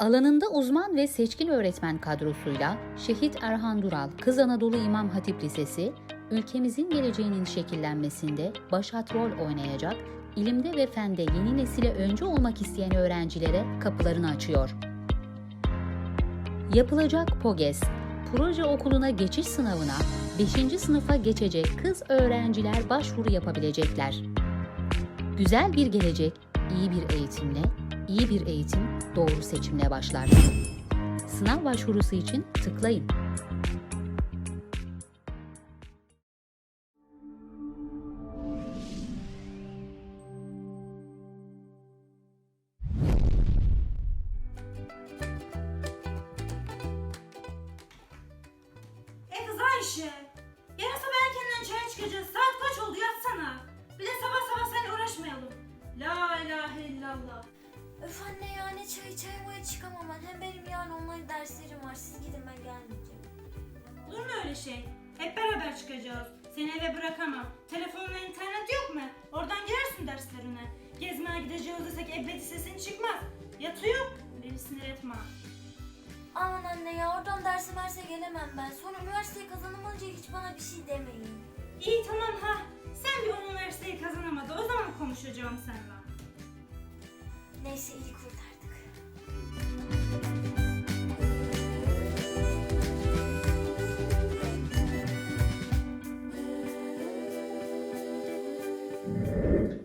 Alanında uzman ve seçkin öğretmen kadrosuyla Şehit Erhan Dural Kız Anadolu İmam Hatip Lisesi, ülkemizin geleceğinin şekillenmesinde başat rol oynayacak, ilimde ve fende yeni nesile öncü olmak isteyen öğrencilere kapılarını açıyor. Yapılacak POGES, proje okuluna geçiş sınavına 5. sınıfa geçecek kız öğrenciler başvuru yapabilecekler. Güzel bir gelecek, iyi bir eğitimle, iyi bir eğitim doğru seçimle başlar. Sınav başvurusu için tıklayın. E Ayşe. Yarın sabah erkenden çaya çıkacağız. Öyle şey? Hep beraber çıkacağız. Seni eve bırakamam. Telefonla internet yok mu? Oradan girersin derslerine. Gezmeye gideceğiz desek ebedi sesin çıkmaz. Yatıyor. Beni sinir etme. Aman anne ya oradan derse merse gelemem ben. Sonra üniversiteyi kazanamayınca hiç bana bir şey demeyin. İyi tamam ha. Sen bir üniversiteyi kazanamadı. O zaman konuşacağım seninle. Neyse iyi kurtardık.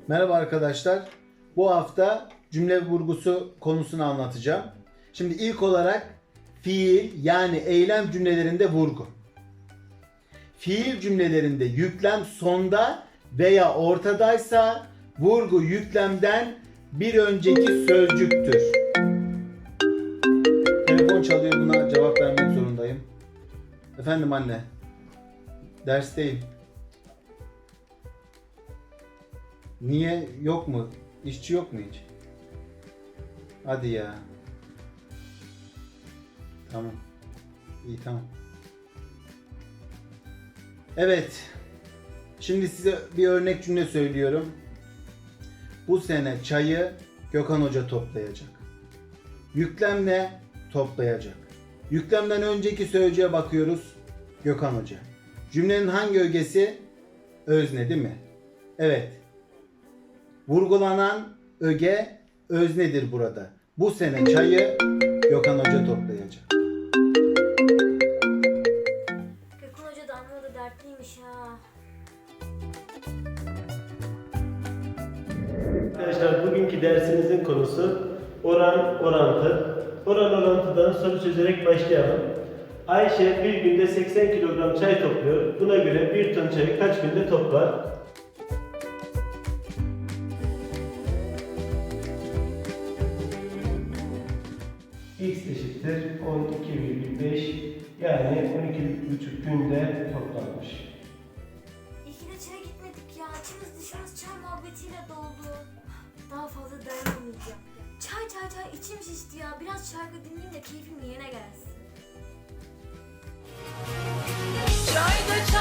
Merhaba arkadaşlar. Bu hafta cümle vurgusu konusunu anlatacağım. Şimdi ilk olarak fiil yani eylem cümlelerinde vurgu. Fiil cümlelerinde yüklem sonda veya ortadaysa vurgu yüklemden bir önceki sözcüktür. Telefon çalıyor buna cevap vermek zorundayım. Efendim anne. Dersteyim. Niye yok mu? İşçi yok mu hiç? Hadi ya. Tamam. İyi tamam. Evet. Şimdi size bir örnek cümle söylüyorum. Bu sene çayı Gökhan Hoca toplayacak. Yüklem ne? Toplayacak. Yüklemden önceki sözcüğe bakıyoruz. Gökhan Hoca. Cümlenin hangi ögesi? Özne değil mi? Evet. Vurgulanan öge öznedir burada. Bu sene çayı Gökhan Hoca toplayacak. Gökhan Hoca da amma da dertliymiş ha. Arkadaşlar bugünkü dersimizin konusu oran orantı. Oran orantıdan soru çözerek başlayalım. Ayşe bir günde 80 kilogram çay topluyor. Buna göre bir ton çayı kaç günde toplar? Eşittir 12,5 yani 12,5 günde toplanmış. İyi ki de çaya gitmedik ya. İçimiz dışımız çay muhabbetiyle doldu. Daha fazla dayanamayacağım. Çay çay çay içim şişti ya. Biraz şarkı dinleyeyim de keyfim yerine gelsin. Çay da çay çay